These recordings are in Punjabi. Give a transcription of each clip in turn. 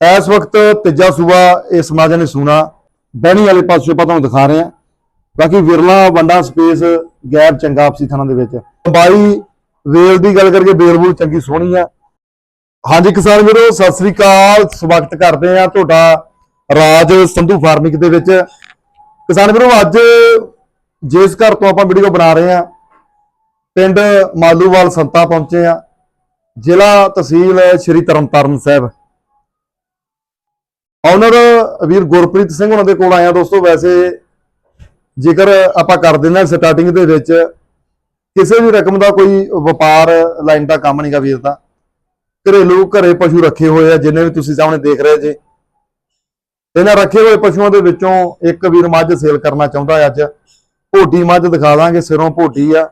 ਇਸ ਵਕਤ ਤੀਜਾ ਸੂਬਾ ਇਸ ਸਮਾਜ ਨੇ ਸੂਣਾ। ਬਹਿਣੀ ਵਾਲੇ ਪਾਸੇ ਆਪਾਂ ਤੁਹਾਨੂੰ ਦਿਖਾ ਰਹੇ ਹਾਂ। ਬਾਕੀ ਵਿਰਲਾ ਵੰਡਾ ਸਪੇਸ ਗੈਰ ਚੰਗਾ ਆਪਸੀ ਥਾਣਾ ਦੇ ਵਿੱਚ। ਬਾਈ ਵੇਲ ਦੀ ਗੱਲ ਕਰਕੇ ਬੇਲਬੂਲ ਚੰਗੀ ਸੋਹਣੀ ਆ। ਹਾਂਜੀ ਕਿਸਾਨ ਵੀਰੋ, ਸਤਿ ਸ੍ਰੀ ਅਕਾਲ। ਸਵਾਗਤ ਕਰਦੇ ਆ ਤੁਹਾਡਾ ਰਾਜ ਸੰਧੂ ਫਾਰਮਿੰਗ ਦੇ ਵਿੱਚ। ਕਿਸਾਨ ਵੀਰੋ, ਅੱਜ ਜਿਸ ਘਰ ਤੋਂ ਆਪਾਂ ਵੀਡੀਓ ਬਣਾ ਰਹੇ ਆ ਪਿੰਡ ਮਾਲੂਵਾਲ ਸੰਤਾ ਪਹੁੰਚੇ ਆ ਜ਼ਿਲ੍ਹਾ ਤਹਿਸੀਲ ਸ਼੍ਰੀ ਤਰਨਤਾਰਨ ਸਾਹਿਬ। ਆਨਰ ਵੀਰ ਗੁਰਪ੍ਰੀਤ ਸਿੰਘ ਉਹਨਾਂ ਦੇ ਕੋਲ ਆਇਆ ਦੋਸਤੋ, ਵੈਸੇ ਜੇਕਰ ਆਪਾਂ ਕਰ ਦਿੰਦੇ ਸਟਾਰਟਿੰਗ ਦੇ ਵਿੱਚ, ਕਿਸੇ ਵੀ ਰਕਮ ਦਾ ਕੋਈ ਵਪਾਰ ਲਾਈਨ ਦਾ ਕੰਮ ਨਹੀਂਗਾ ਵੀਰ ਦਾ ਘਰੇਲੂ ਘਰੇ ਪਸ਼ੂ ਰੱਖੇ ਹੋਏ ਆ, ਜਿੰਨੇ ਵੀ ਤੁਸੀਂ ਸਾਹਮਣੇ ਦੇਖ ਰਹੇ ਜੇ। ਇਹਨਾਂ ਰੱਖੇ ਹੋਏ ਪਸ਼ੂਆਂ ਦੇ ਵਿੱਚੋਂ ਇੱਕ ਵੀਰ ਮੱਝ ਸੇਲ ਕਰਨਾ ਚਾਹੁੰਦਾ ਅੱਜ। ਭੋਟੀ ਮੱਝ ਦਿਖਾ ਦਾਂਗੇ, ਸਿਰੋਂ ਭੋਟੀ ਆ।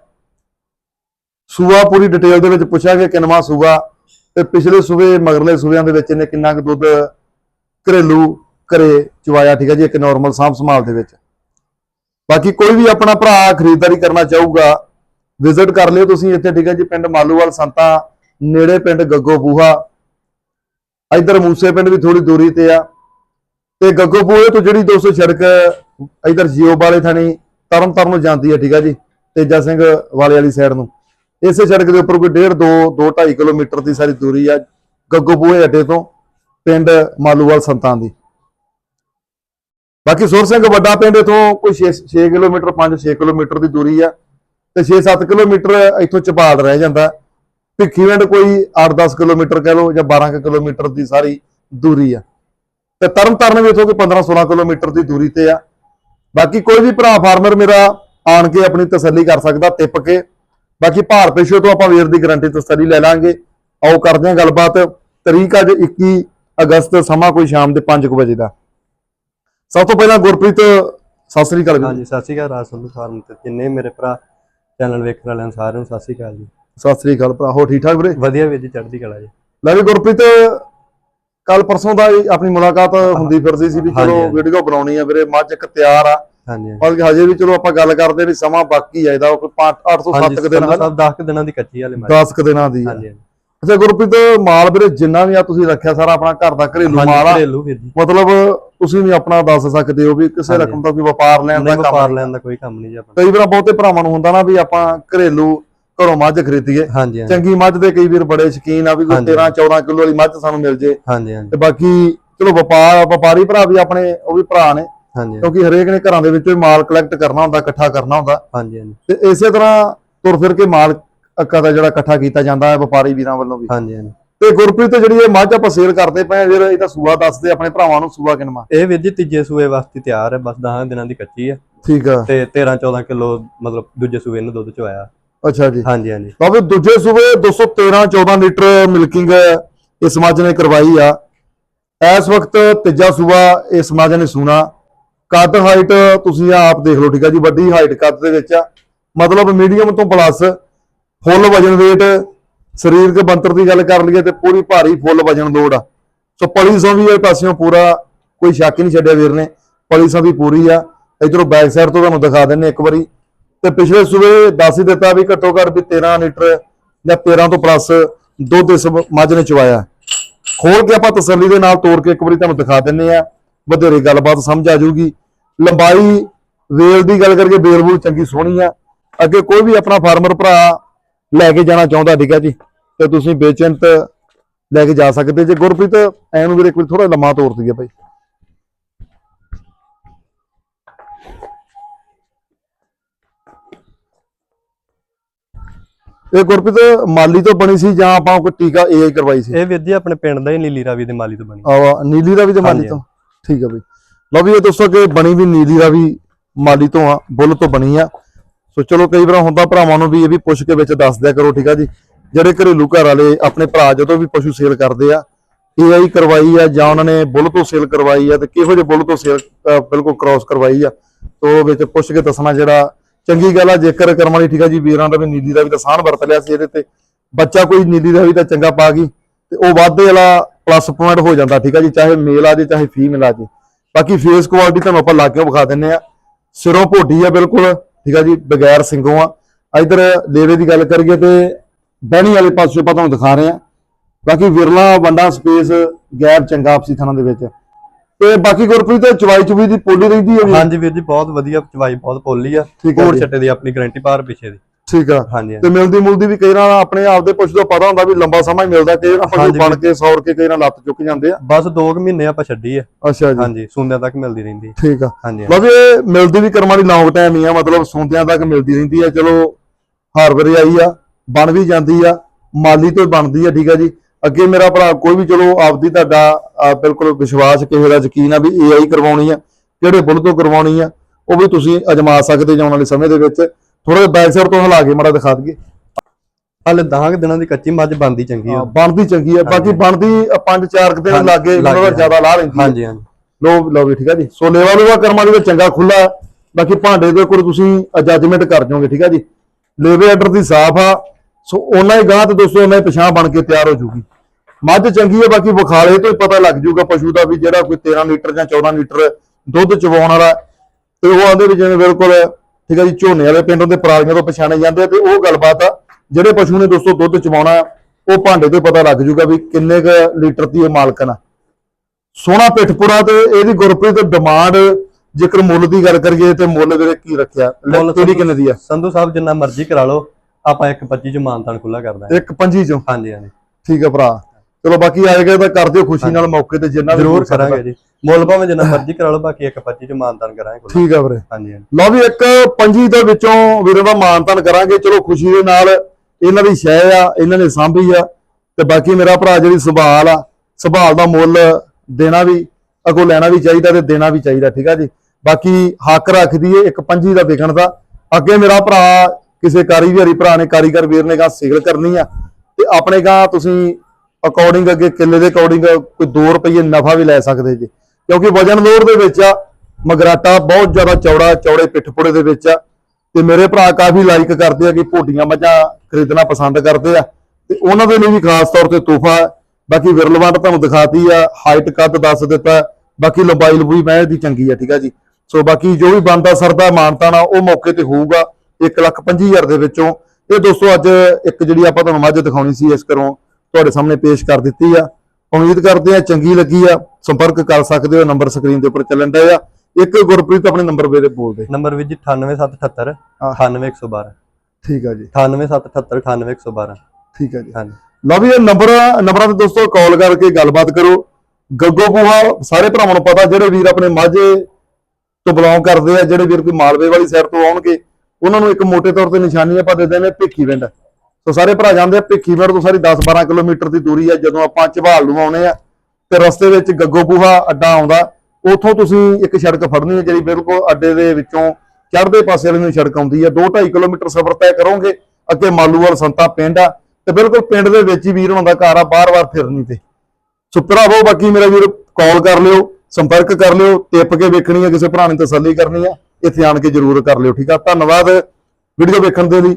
ਸੂਆ ਪੂਰੀ ਡਿਟੇਲ ਦੇ ਵਿੱਚ ਪੁੱਛਾਂਗੇ ਕਿੰਨਵਾ ਸੂਆ, ਤੇ ਪਿਛਲੇ ਸੂਬੇ, ਮਗਰਲੇ ਸੂਬਿਆਂ ਦੇ ਵਿੱਚ ਇਹਨੇ ਕਿੰਨਾ ਕੁ ਦੁੱਧ ਘਰੇਲੂ ਘਰੇ ਚਵਾਇਆ, ਠੀਕ ਹੈ ਜੀ, ਇੱਕ ਨਾਰਮਲ ਸਾਂਭ ਸੰਭਾਲ ਦੇ ਵਿੱਚ। ਬਾਕੀ ਕੋਈ ਵੀ ਆਪਣਾ ਭਰਾ ਖਰੀਦਦਾਰੀ ਕਰਨਾ ਚਾਹੂਗਾ ਵਿਜ਼ਿਟ ਕਰ ਲਿਓ ਤੁਸੀਂ ਇੱਥੇ, ਠੀਕ ਹੈ ਜੀ, ਪਿੰਡ ਮਾਲੂਵਾਲ ਸੰਤਾ, ਨੇੜੇ ਪਿੰਡ ਗੱਗੋ ਬੂਹਾ। ਇਧਰ ਮੂਸੇ ਪਿੰਡ ਵੀ ਥੋੜੀ ਦੂਰੀ ਤੇ ਆ। ਤੇ ਗੱਗੋ ਬੂਹੇ ਤੋਂ ਜਿਹੜੀ 200 ਸੜਕ ਇਧਰ ਜੀਓ ਵਾਲੇ ਥਾਣੀ ਤਰਨ ਤਾਰਨ ਨੂੰ ਜਾਂਦੀ ਹੈ, ਠੀਕ ਹੈ ਜੀ, ਤੇਜਾ ਸਿੰਘ ਵਾਲੇ ਵਾਲੀ ਸਾਈਡ ਨੂੰ। ਇਸੇ ਸੜਕ ਦੇ ਉੱਪਰ ਕੋਈ 1.5 2 2 2.5 ਕਿਲੋਮੀਟਰ ਦੀ ਸਾਰੀ ਦੂਰੀ ਆ, ਗੱਗੋ ਬੂਹੇ ਅੱਡੇ ਤੋਂ। ਪਿੰਡ ਮਾਲੂਵਾਲ ਸੰਤਾਂ ਦੀ। ਬਾਕੀ ਸੁਰ ਸਿੰਘ ਵੱਡਾ ਪਿੰਡ ਇਥੋਂ ਕੋਈ 6 6 ਕਿਲੋਮੀਟਰ 5-6 ਕਿਲੋਮੀਟਰ ਦੀ ਦੂਰੀ ਆ ਤੇ 6-7 ਕਿਲੋਮੀਟਰ ਇਥੋਂ ਚਪਾਲ ਰਹਿ ਜਾਂਦਾ। ਭਿੱਖੀਵਿੰਡ ਕੋਈ 8-10 ਕਿਲੋਮੀਟਰ ਕਹਿ ਲਓ ਜਾਂ 12 ਕਿਲੋਮੀਟਰ ਦੀ ਸਾਰੀ ਦੂਰੀ ਆ। ਤੇ ਤਰਨ ਵੀ ਇਥੋਂ ਕੋਈ 15-16 ਕਿਲੋਮੀਟਰ ਦੀ ਦੂਰੀ ਤੇ ਆ। ਬਾਕੀ ਕੋਈ ਵੀ ਭਰਾ ਫਾਰਮਰ ਮੇਰਾ ਆਣ ਕੇ ਆਪਣੀ ਤਸੱਲੀ ਕਰ ਸਕਦਾ, ਟਿੱਪ ਕੇ। ਬਾਕੀ ਭਾਰ ਪੇਸ਼ੋ ਤੋਂ ਆਪਾਂ ਵੇਰ ਦੀ ਗਾਰੰਟੀ ਤਸੱਲੀ ਲੈ ਲਾਂਗੇ। ਆਓ ਕਰਦੇ ਹਾਂ ਗੱਲਬਾਤ। ਤਰੀਕ ਅੱਜ 21 ਅਗਸਤ ਸਮਾਂ ਕੋਈ ਸ਼ਾਮ ਦੇ 5 ਵਜੇ ਦਾ। ਸਭ ਤੋਂ ਪਹਿਲਾਂ ਗੁਰਪ੍ਰੀਤ ਸਤਿ ਸ੍ਰੀ ਅਕਾਲ। ਹਾਂਜੀ ਸਤਿ ਸ਼੍ਰੀ ਅਕਾਲ ਰਾਜ ਸੰਧੂ ਫਾਰਮ ਤੇ ਜਿੰਨੇ ਮੇਰੇ ਭਰਾ ਚੈਨਲ ਵੇਖਣ ਵਾਲਿਆਂ ਸਾਰਿਆਂ ਨੂੰ ਸਤਿ ਸ਼੍ਰੀ ਅਕਾਲ ਜੀ। ਸਤਿ ਸ੍ਰੀ ਅਕਾਲ ਭਰਾ ਹੋ ਠੀਕ ਠਾਕ ਵੀਰੇ? ਵਧੀਆ ਵੀਰ ਜੀ ਚੜ੍ਹਦੀ ਕਲਾ ਜੀ। ਲੈ ਵੀ ਗੁਰਪ੍ਰੀਤ ਕੱਲ ਪਰਸੋਂ ਦਾ ਆਪਣੀ ਮੁਲਾਕਾਤ ਹੁੰਦੀ ਫਿਰਦੀ ਸੀ ਵੀ ਚਲੋ। ਵੀਡੀਓ ਬਣਾਉਣੀ ਆ ਵੀਰੇ ਮੱਝ ਇੱਕ ਤਿਆਰ ਆ। ਹਾਂਜੀ ਹਾਂਜੀ। ਵੀ ਚਲੋ ਆਪਾਂ ਗੱਲ ਕਰਦੇ ਵੀ ਸਮਾਂ ਬਾਕੀ ਆ ਇਹਦਾ ਕੋਈ 8 ਤੋਂ 7 ਕੁ ਦਿਨ ਸੰਧੂ ਹਨ ਸਾਹਿਬ 10 ਕੁ ਦਿਨਾਂ ਦੀ ਕੱਚੀ ਵਾਲੇ ਮਾਰ 10 ਕੁ ਦਿਨਾਂ ਦੀ ਹਾਂਜੀ। ਅੱਛਾ ਗੁਰਪ੍ਰੀਤ ਮਾਲ ਵੀਰੇ ਜਿੰਨਾ ਵੀ ਆ ਤੁਸੀਂ ਰੱਖਿਆ ਸਾਰਾ ਆਪਣਾ ਘਰ ਦਾ ਘਰੇਲੂ ਮਾਲ ਆ। ਹਾਂਜੀ ਘਰੇਲੂ ਵੀਰ ਜੀ। ਮਤਲਬ ਤੁਸੀਂ ਵੀ ਆਪਣਾ ਦੱਸ ਸਕਦੇ ਹੋ ਵੀ ਕਿਸੇ। ਰਕਮ ਦਾ ਕੋਈ ਵਪਾਰ ਲੈਣ ਦਾ ਕੰਮ ਵਪਾਰ। ਲੈਣ ਦਾ ਕੋਈ ਕੰਮ ਨਹੀਂ ਜੀ ਆਪਣਾ। ਕਈ ਵਾਰ ਬਹੁਤੇ ਭਰਾਵਾਂ ਨੂੰ ਹੁੰਦਾ ਨਾ ਵੀ ਆਪਾਂ ਘਰੇਲੂ ਘਰੋਂ ਮੱਝ ਖਰੀਦੀਏ। ਚੰਗੀ ਮੱਝ ਦੇ ਕਈ ਵੀਰ ਬੜੇ ਸ਼ਕੀਨ ਆ ਵੀ ਕੋਈ ਹਾਂਜੀ। 13 14 ਕਿਲੋ ਵਾਲੀ ਮੱਝ ਸਾਨੂੰ ਮਿਲ ਜੇ। ਹਾਂਜੀ ਹਾਂਜੀ। ਤੇ ਬਾਕੀ ਚਲੋ ਵਪਾਰ ਵਪਾਰੀ ਭਰਾ ਵੀ ਆਪਣੇ ਉਹ ਵੀ ਭਰਾ ਨੇ। ਕਿਉਂਕਿ ਹਰੇਕ ਨੇ ਘਰਾਂ ਦੇ ਵਿੱਚੋਂ ਮਾਲ ਕਲੈਕਟ ਕਰਨਾ ਹੁੰਦਾ ਇਕੱਠਾ ਕਰਨਾ ਹੁੰਦਾ। ਹਾਂਜੀ ਹਾਂਜੀ। ਤੇ ਇਸੇ ਤਰ੍ਹਾਂ ਤੁਰ ਫਿਰ ਕੇ ਮਾਲ ਅੱਕਾ ਦਾ ਜਿਹੜਾ ਇਕੱਠਾ ਕੀਤਾ ਜਾਂਦਾ ਹੈ ਵਪਾਰੀ ਵੀਰਾਂ ਵੱਲੋਂ ਵੀ। ਹਾਂਜੀ ਹਾਂਜੀ। ਤੇ ਗੁਰਪ੍ਰੀਤ ਜਿਹੜੀ ਇਹ ਮੱਝ ਆਪਾਂ ਸੇਲ ਕਰਦੇ ਪਏ ਵੀਰ ਇਹਦਾ ਸੂਆ ਦੱਸਦੇ ਆਪਣੇ ਭਰਾਵਾਂ ਨੂੰ ਸੂਆ ਕਿੰਨਾ? ਇਹ ਵੀਰ ਜੀ ਤੀਜੇ ਸੂਏ ਵਾਸਤੇ ਤਿਆਰ ਹੈ ਬਸ 10 ਦਿਨਾਂ ਦੀ ਕੱਚੀ ਹੈ। ਠੀਕ ਆ। ਤੇ 13 14 ਕਿਲੋ ਮਤਲਬ ਦੂਜੇ ਸੂਏ ਨੂੰ ਦੁੱਧ ਚੋਇਆ। ਅੱਛਾ ਜੀ। ਹਾਂਜੀ ਹਾਂਜੀ। ਤਾਂ ਵੀ ਦੂਜੇ ਸੂਬੇ 213 14 ਲੀਟਰ ਮਿਲਕਿੰਗ ਇਸ ਮੱਝ ਨੇ ਕਰਵਾਈ ਆ। ਇਸ ਵਕਤ ਤੀਜਾ ਸੂਬਾ ਇਸ ਮੱਝ ਨੇ ਸੂਣਾ। ਕੱਦ ਹਾਈਟ ਤੁਸੀਂ ਆਪ ਦੇਖ ਲਓ ਠੀਕ ਆ ਜੀ ਵੱਡੀ ਹਾਈਟ ਕੱਦ ਦੇ ਵਿੱਚ ਆ। ਮਤਲਬ ਮੀਡੀਅਮ ਤੋਂ ਪਲੱਸ ਫੁੱਲ ਵਜਨ weight, ਸਰੀਰਕ ਬੰਤਰ ਦੀ ਗੱਲ ਕਰ ਲਈਏ ਤੇ ਪੂਰੀ ਭਾਰੀ ਫੁੱਲ ਵਜਨ ਲੋੜ ਆ। ਸੋ ਪਲੀ ਸੋਂ ਵੀ ਇਹ ਪਾਸਿਓਂ ਪੂਰਾ ਕੋਈ ਸ਼ੱਕ ਹੀ ਨਹੀਂ ਛੱਡਿਆ ਵੀਰ ਨੇ ਪਲੀ ਸੋਂ ਵੀ ਪੂਰੀ ਆ। ਇਧਰੋਂ ਬੈਕ ਸਾਈਡ ਤੋਂ ਤੁਹਾਨੂੰ ਦਿਖਾ ਦਿੰਨੇ ਇੱਕ ਵਾਰੀ। ਤੇ ਪਿਛਲੇ ਸੂਬੇ ਦੱਸ ਹੀ ਦਿੱਤਾ ਵੀ ਘੱਟੋ ਘੱਟ ਵੀ 13 ਲੀਟਰ ਜਾਂ 13 ਤੋਂ ਪਲੱਸ ਦੁੱਧ ਇਸ ਮੱਝ ਨੇ ਚਵਾਇਆ। ਖੋਲ ਕੇ ਆਪਾਂ ਤਸੱਲੀ ਦੇ ਨਾਲ ਤੋੜ ਕੇ ਇੱਕ ਵਾਰੀ ਤੁਹਾਨੂੰ ਦਿਖਾ ਦਿੰਨੇ ਆ। ਵਧੇਰੇ ਗੱਲਬਾਤ ਸਮਝ ਆ ਜਾਊਗੀ। ਲੰਬਾਈ ਵੇਲ ਦੀ ਗੱਲ ਕਰਕੇ ਬੇਲਬੂਲ ਚੰਗੀ ਸੋਹਣੀ ਆ। ਅੱਗੇ ਕੋਈ ਵੀ ਆਪਣਾ ਫਾਰਮਰ ਭਰਾ ਲੈ ਕੇ ਜਾਣਾ ਚਾਹੁੰਦਾ ਠੀਕ ਹੈ ਜੀ ਤੇ ਤੁਸੀਂ ਬੇਚਿੰਤ ਲੈ ਕੇ ਜਾ ਸਕਦੇ ਜੇ। ਗੁਰਪ੍ਰੀਤ ਐਨੂੰ ਵੀਰੇ ਇੱਕ ਵਾਰੀ ਥੋੜਾ ਲੰਮਾ ਤੋੜ ਦਈਏ ਭਾਈ। ਇਹ ਗੁਰਪ੍ਰੀਤ ਮਾਲੀ ਤੋਂ ਬਣੀ ਸੀ ਜਾਂ ਆਪਾਂ ਕੋਈ ਟੀਕਾ ਏਆਈ ਕਰਵਾਈ ਸੀ? ਇਹ ਵੀਰ ਜੀ ਆਪਣੇ ਪਿੰਡ ਦਾ ਹੀ ਨੀਲੀ ਰਾਵੀ ਦੇ ਮਾਲੀ ਤੋਂ ਬਣੀ। ਆ ਨੀਲੀ ਦਾ ਵੀ ਤੇ ਮਾਲੀ। ਤੋਂ? ਠੀਕ ਆ ਬਈ ਲਓ ਵੀ ਇਹ ਦੋਸਤੋ ਕਿ ਬਣੀ ਵੀ ਨੀਲੀ ਦਾ ਵੀ ਮਾਲੀ ਤੋਂ ਆ ਬੁੱਲ ਤੋਂ ਬਣੀ ਆ। ਸੋ ਚਲੋ ਕਈ ਵਾਰ ਹੁੰਦਾ ਭਰਾਵਾਂ ਨੂੰ ਵੀ ਇਹ ਵੀ ਪੁੱਛ ਕੇ ਵਿੱਚ ਦੱਸ ਦਿਆ ਕਰੋ, ਠੀਕ ਆ ਜੀ? ਜਿਹੜੇ ਘਰੇਲੂ ਘਰ ਵਾਲੇ ਆਪਣੇ ਭਰਾ ਜਦੋਂ ਵੀ ਪਸ਼ੂ ਸੇਲ ਕਰਦੇ ਆ ਏਆਈ ਕਰਵਾਈ ਆ ਜਾਂ ਉਹਨਾਂ ਨੇ ਬੁੱਲ ਤੋਂ ਸੇਲ ਕਰਵਾਈ ਆ ਤੇ ਕਿਹੋ ਜਿਹੇ ਬੁੱਲ ਤੋਂ ਸੇਲ ਬਿਲਕੁਲ ਕ੍ਰਾਸ ਕਰਵਾਈ ਆ, ਤੋਂ ਵਿੱਚ ਪੁੱਛ ਕੇ ਦੱਸਣਾ ਜਿਹੜਾ ਚੰਗੀ ਗੱਲ ਆ, ਜੇਕਰ ਕਰਮ ਵਾਲੀ, ਠੀਕ ਆ ਜੀ, ਵੀਰਾਂ ਦਾ ਵੀ ਨੀਲੀ ਦਾ ਵੀ ਤਾਂ ਸਾਨ ਵਰਤ ਲਿਆ ਸੀ ਇਹਦੇ ਤੇ, ਬੱਚਾ ਕੋਈ ਨੀਲੀ ਦਾ ਵੀ ਤਾਂ ਚੰਗਾ ਪਾ ਗਈ, ਤੇ ਉਹ ਵਾਧੇ ਵਾਲਾ ਪਲੱਸ ਪੁਆਇੰਟ ਹੋ ਜਾਂਦਾ, ਠੀਕ ਆ ਜੀ, ਚਾਹੇ ਮੇਲ ਆ ਜੇ, ਚਾਹੇ ਫੀਮੇਲ ਆ ਜੇ। ਬਾਕੀ ਫੇਸ ਕੁਆਲਿਟੀ ਤੁਹਾਨੂੰ ਆਪਾਂ ਲਾ ਕੇ ਵਿਖਾ ਦਿੰਨੇ ਆ, ਸਿਰੋਂ ਭੋਡੀ ਆ ਬਿਲਕੁਲ। ਠੀਕ ਆ ਜੀ ਬਗੈਰ ਸਿੰਘੋਂ ਆ। ਇਧਰ ਲੇਵੇ ਦੀ ਗੱਲ ਕਰੀਏ ਤੇ ਬਹਿਣੀ ਵਾਲੇ ਪਾਸੇ ਆਪਾਂ ਤੁਹਾਨੂੰ ਦਿਖਾ ਰਹੇ ਆ ਬਾਕੀ ਵਿਰਲਾ ਵੰਡਾ ਸਪੇਸ ਗੈਪ ਚੰਗਾ ਆਪਸੀ ਥਾਣਾ ਦੇ ਵਿੱਚ। ਤੇ ਬਾਕੀ ਗੁਰਪ੍ਰੀਤ ਚਵਾਈ ਚੁਬੀ ਦੀ ਪੋਲੀ ਰਹਿੰਦੀ ਹੈ ਹਾਂਜੀ ਵੀਰ ਜੀ ਬਹੁਤ ਵਧੀਆ ਚਵਾਈ ਬਹੁਤ ਪੋਲੀ ਆ। ਕੋੜ। ਛੱਟੇ ਦੀ ਆਪਣੀ ਗਾਰੰਟੀ ਪਾਰ ਪਿੱਛੇ ਦੀ। ਠੀਕ ਆ। ਤੇ ਮਿਲਦੀ ਮੁਲਦੀ ਵੀ ਕਈ ਨਾਲ ਆਪਣੇ ਆਪ ਦੇ ਦਾ ਪਤਾ ਹੁੰਦਾ ਵੀ ਲੰਬਾ ਸਮਾਂ ਹੀ ਮਿਲਦਾ ਕਈ ਨਾਲ ਬਣ ਕੇ ਸੌਰ ਕੇ ਕਈ ਨਾਲ ਲੱਤ ਚੁੱਕ ਜਾਂਦੇ ਆ। ਬਸ 2 ਮਹੀਨੇ ਆਪਾਂ ਛੱਡੀ ਆ। ਅੱਛਾ ਜੀ। ਹਾਂਜੀ ਸੁੰਦਿਆਂ ਤੱਕ ਮਿਲਦੀ ਰਹਿੰਦੀ ਠੀਕ ਆ। ਹਾਂਜੀ ਇਹ ਮਿਲਦੀ ਵੀ ਕਰਮਾਂ ਦੀ ਲੌਂਗ ਟਾਈਮ ਹੀ ਆ ਮਤਲਬ ਸੌਂਦਿਆਂ ਤੱਕ ਮਿਲਦੀ ਰਹਿੰਦੀ ਆ। ਚਲੋ ਹਰ ਵਾਰੀ ਆਈ ਆ ਬਣ ਵੀ ਜਾਂਦੀ ਆ ਮਾਲੀ ਤੋਂ ਬਣਦੀ ਆ ਠੀਕ ਆ ਜੀ। ਅੱਗੇ ਮੇਰਾ ਭਰਾ ਕੋਈ ਵੀ ਚਲੋ ਆਪਦੀ ਤੁਹਾਡਾ ਬਿਲਕੁਲ ਵਿਸ਼ਵਾਸ ਕਿਸੇ ਦਾ ਯਕੀਨ ਆ ਵੀ ਏਆਈ ਕਰਵਾਉਣੀ ਆ ਕਿਹੜੇ ਬੁੱਲ ਤੋਂ ਕਰਵਾਉਣੀ ਆ ਉਹ ਵੀ ਤੁਸੀਂ ਅਜਮਾ ਸਕਦੇ ਜਾਣ ਵਾਲੇ ਸਮੇਂ ਦੇ ਵਿੱਚ। ਥੋੜਾ ਜਿਹਾ ਬੈਕ ਸਾਈਡ ਤੋਂ ਹਿਲਾ ਕੇ ਮਾੜਾ ਦਿਖਾ ਦਈਏ। ਹਾਲੇ 10 ਦਿਨਾਂ ਦੀ ਕੱਚੀ ਮੱਝ ਬੰਦੀ ਚੰਗੀ ਆ। ਹਾਂ, ਬਣਦੀ ਚੰਗੀ ਆ। ਬਾਕੀ ਬਣਦੀ 5-4 ਦਿਨ ਲਾਗੇ ਲਾਗੇ, ਮਤਲਬ ਜ਼ਿਆਦਾ ਲਾ ਲੈਂਦੀ ਹਾਂਜੀ ਹਾਂਜੀ। ਲੋ ਲੋ ਵੀ ਠੀਕ ਆ ਜੀ। ਸੋ ਲੇਵਾ ਲੂਆ ਕਰਮਾਂ ਦੇ ਵਿੱਚ ਚੰਗਾ ਖੁੱਲਾ ਬਾਕੀ ਭਾਂਡੇ ਦੇ ਕੋਲ ਤੁਸੀਂ ਜੱਜਮੈਂਟ ਕਰ ਜਾਓਗੇ ਠੀਕ ਆ ਜੀ। ਲੇਵੇ ਆਰਡਰ ਦੀ ਸਾਫ਼ ਆ। ਸੋ ਉਹਨਾਂ ਹੀ ਗਾਹ ਤੇ ਦੋਸਤੋ ਉਹਨਾਂ ਹੀ ਪਛਾਣ ਬਣ ਕੇ ਤਿਆਰ ਹੋ ਜੂਗੀ। ਮੱਝ ਚੰਗੀ ਆ ਬਾਕੀ ਵਿਖਾਲੇ ਤੋਂ ਹੀ ਪਤਾ ਲੱਗ ਜੂਗਾ ਪਸ਼ੂ ਦਾ ਵੀ ਜਿਹੜਾ ਕੋਈ 13 ਲੀਟਰ ਜਾਂ 14 ਲੀਟਰ ਦੁੱਧ ਚਵਾਉਣ ਵਾਲਾ। ਤੇ ਉਹ ਆਂਦੇ ਵੀ ਜਿਵੇਂ ਬਿਲਕੁਲ ਠੀਕ ਆ ਜੀ ਝੋਨੇ ਵਾਲੇ ਪਿੰਡੋਂ ਦੇ ਪਰਾਲੀਆਂ ਤੋਂ ਪਛਾਣੇ ਜਾਂਦੇ ਆ ਤੇ ਉਹ ਗੱਲਬਾਤ ਆ ਜਿਹੜੇ ਪਸ਼ੂ ਨੇ ਦੋਸਤੋ ਦੁੱਧ ਚਵਾਉਣਾ ਉਹ ਭਾਂਡੇ ਤੋਂ ਹੀ ਪਤਾ ਲੱਗ ਜੂਗਾ ਵੀ ਕਿੰਨੇ ਕੁ ਲੀਟਰ ਦੀ ਇਹ ਮਾਲਕਨ ਆ ਸੋਹਣਾ ਪਿੱਠਪੁਰਾ ਤੇ ਇਹਦੀ ਗੁਰਪ੍ਰੀਤ ਡਿਮਾਂਡ ਜੇਕਰ ਮੁੱਲ ਦੀ ਗੱਲ ਕਰੀਏ ਤੇ ਮੁੱਲ ਵੀਰੇ ਕੀ ਰੱਖਿਆ? ਕਿਹੜੀ ਕਿੰਨੇ ਦੀ ਆ? ਸੰਧੂ ਸਾਹਿਬ ਜਿੰਨਾ ਮਰਜ਼ੀ ਕਰਾ ਲਓ ਆਪਾਂ 1.25 ਚ ਮਾਨਤਾਨ ਖੁੱਲਾ ਕਰਦਾ ਇੱਕ ਪੰਜੀ ਚੋਂ? ਹਾਂਜੀ ਹਾਂਜੀ। ਠੀਕ ਆ ਭਰਾ। ਚਲੋ ਬਾਕੀ ਆਏ ਗਏ ਤਾਂ ਕਰ ਦਿਓ ਖੁਸ਼ੀ ਨਾਲ ਮੌਕੇ ਤੇ ਜਿੰਨਾ ਵੀ ਜ਼ਰੂਰ ਹੋ। ਕਰਾਂਗੇ ਜੀ। ਮੁੱਲ ਭਾਵੇਂ ਜਿੰਨਾ ਮਰਜ਼ੀ ਕਰਾ ਲਓ ਬਾਕੀ 1.25 ਚ ਮਾਨਤਾਨ ਕਰਾਂਗੇ ਠੀਕ ਆ ਵੀਰੇ। ਹਾਂਜੀ ਹਾਂਜੀ। ਲਓ ਵੀ ਇੱਕ ਪੰਜੀ ਦੇ ਵਿੱਚੋਂ ਵੀਰੇ ਦਾ ਮਾਨਤਨ ਕਰਾਂਗੇ ਚਲੋ ਖੁਸ਼ੀ ਦੇ ਨਾਲ ਇਹਨਾਂ ਦੀ ਸ਼ੈ ਆ ਇਹਨਾਂ ਨੇ ਸਾਂਭੀ ਆ ਤੇ ਬਾਕੀ ਮੇਰਾ ਭਰਾ ਜਿਹੜੀ ਸੰਭਾਲ ਆ ਸੰਭਾਲ ਦਾ ਮੁੱਲ ਦੇਣਾ ਵੀ ਅਗੋ ਲੈਣਾ ਵੀ ਚਾਹੀਦਾ ਤੇ ਦੇਣਾ ਵੀ ਚਾਹੀਦਾ ਠੀਕ ਆ ਜੀ? ਬਾਕੀ ਹੱਕ ਰੱਖਦੀ ਏ ਇੱਕ ਪੰਜੀ ਦਾ ਵਿਕਣ ਦਾ। ਅੱਗੇ ਮੇਰਾ ਭਰਾ ਕਿਸੇ ਕਾਰੀਗਰੀ ਭਰਾ ਨੇ ਕਾਰੀਗਰ ਵੀਰ ਨੇ ਗਾ ਸੇਲ ਕਰਨੀ ਆ ਤੇ ਆਪਣੇ ਗਾ ਤੁਸੀਂ ਅਕੋਰਡਿੰਗ ਅੱਗੇ ਕਿੱਲੇ ਦੇ ਅਕੋਰਡਿੰਗ ਕੋਈ 2 ਰੁਪਏ ਨਫਾ ਵੀ ਲੈ ਸਕਦੇ ਜੀ। ਕਿਉਂਕਿ ਵਜਨ ਲੋੜ ਦੇ ਵਿੱਚ ਆ, ਮਗਰਾਟਾ ਬਹੁਤ ਜ਼ਿਆਦਾ ਚੌੜਾ, ਚੌੜੇ ਪਿੱਠਪੁੜੇ ਦੇ ਵਿੱਚ ਆ। ਤੇ ਮੇਰੇ ਭਰਾ ਕਾਫੀ ਲਾਈਕ ਕਰਦੇ ਆ ਕਿ ਭੋਡੀਆਂ ਮੱਝਾਂ ਖਰੀਦਣਾ ਪਸੰਦ ਕਰਦੇ ਆ। ਤੇ ਉਹਨਾਂ ਦੇ ਲਈ ਵੀ ਖਾਸ ਤੌਰ ਤੇ ਤੋਹਫਾ ਬਾਕੀ ਵਿਰਲਵੰਡ ਤੁਹਾਨੂੰ ਦਿਖਾਤੀ ਆ ਹਾਈਟ ਕੱਦ ਦੱਸ ਦਿੱਤਾ ਬਾਕੀ ਲੰਬਾਈ ਲੰਬੂਈ ਮੈਂ ਦੀ ਚੰਗੀ ਆ, ਠੀਕ ਆ ਜੀ। ਸੋ ਬਾਕੀ ਜੋ ਵੀ ਬੰਦਾ ਸਰਦਾ ਮਾਨਤਾ ਨਾ ਉਹ ਮੌਕੇ ਤੇ ਹੋਊਗਾ 125000 ਦੇ ਵਿੱਚੋਂ। ਇਹ ਦੋਸਤੋ ਅੱਜ ਇੱਕ ਜਿਹੜੀ ਆਪਾਂ ਤੁਹਾਨੂੰ ਮੱਝ ਦਿਖਾਉਣੀ ਸੀ, ਇਸ ਕਰੋਂ ਤੁਹਾਡੇ ਸਾਹਮਣੇ ਪੇਸ਼ ਕਰ ਦਿੱਤੀ ਆ। ਉਮੀਦ ਕਰਦੇ ਆ ਚੰਗੀ ਲੱਗੀ ਆ ਸੰਪਰਕ ਕਰ ਸਕਦੇ ਹੋ ਨੰਬਰ ਸਕਰੀਨ ਦੇ ਉੱਪਰ ਚੱਲਣ ਦਾ ਆ। ਇੱਕ ਗੁਰਪ੍ਰੀਤ ਆਪਣੇ ਨੰਬਰ ਵੇਲੇ ਬੋਲਦੇ ਨੰਬਰ ਵੀ ਜੀ 98778 ਹਾਂ। 98112 ਠੀਕ ਆ ਜੀ। 98778 98112 ਠੀਕ ਆ ਜੀ। ਹਾਂਜੀ। ਲਓ ਵੀ ਇਹ ਨੰਬਰ ਨੰਬਰਾਂ ਤੇ ਦੋਸਤੋ ਕਾਲ ਕਰਕੇ ਗੱਲਬਾਤ ਕਰੋ। ਗੱਗੋ ਬੂਹਾ ਸਾਰੇ ਭਰਾਵਾਂ ਨੂੰ ਪਤਾ ਜਿਹੜੇ ਵੀਰ ਆਪਣੇ ਮਾਝੇ ਤੋਂ ਬਿਲੋਂਗ ਕਰਦੇ ਆ ਜਿਹੜੇ ਵੀਰ ਕੋਈ ਮਾਲਵੇ ਵਾਲੀ ਸਾਈਡ ਤੋਂ ਆਉਣਗੇ ਉਹਨਾਂ ਨੂੰ ਇੱਕ ਮੋٹے ਤੌਰ ਤੇ ਨਿਸ਼ਾਨੀ ਆਪਾਂ ਦੇ ਦਿੰਦੇ ਭਿੱਖੀ ਪਿੰਡ। ਸੋ ਸਾਰੇ ਭਰਾ ਜਾਂਦੇ ਆ, ਭਿੱਖੀ ਪਿੰਡ ਤੋਂ ਸਾਰੀ 10-12 ਕਿਲੋਮੀਟਰ ਦੀ ਦੂਰੀ ਹੈ ਜਦੋਂ ਆਪਾਂ ਝਬਾਲ ਨੂੰ ਆਉਣੇ ਆ, ਤੇ ਰਸਤੇ ਵਿੱਚ ਗੱਗੋਪੂਹਾ ਅੱਡਾ ਆਉਂਦਾ, ਉਥੋਂ ਤੁਸੀਂ ਇੱਕ ਸੜਕ ਫੜਨੀ ਹੈ ਜਿਹੜੀ ਬਿਲਕੁਲ ਅੱਡੇ ਦੇ ਵਿੱਚੋਂ ਚੜ੍ਹਦੇ ਪਾਸੇ ਵਾਲੀ ਨੂੰ ਸੜਕ ਆਉਂਦੀ ਹੈ ਆ 2.5 ਕਿਲੋਮੀਟਰ ਸਫ਼ਰ ਤੈਅ ਕਰੋਗੇ, ਅੱਗੇ ਮਾਲੂਵਾਲ ਸੰਤਾ ਪਿੰਡ ਆ, ਤੇ ਬਿਲਕੁਲ ਪਿੰਡ ਦੇ ਵਿੱਚ ਹੀ ਵੀਰ ਹੋਣਾ ਦਾ ਘਰ ਆ ਬਾਰ-ਬਾਰ ਫਿਰਨੀ ਤੇ। ਸੋ ਭਰਾਵੋ, ਬਾਕੀ ਮੇਰਾ ਵੀਰ ਕਾਲ ਕਰ ਲਿਓ, ਸੰਪਰਕ ਕਰ ਲਿਓ, ਟਿੱਪ ਕੇ ਵੇਖਣੀ ਹੈ ਕਿਸੇ ਭਰਾ ਨੇ ਤਸੱਲੀ ਕਰਨੀ ਹੈ ਇੱਥੇ ਆਣ ਕੇ ਜਰੂਰ ਕਰ ਲਿਓ, ਠੀਕ ਆ? ਧੰਨਵਾਦ ਵੀਡੀਓ ਵੇਖਣ ਦੇ ਲਈ।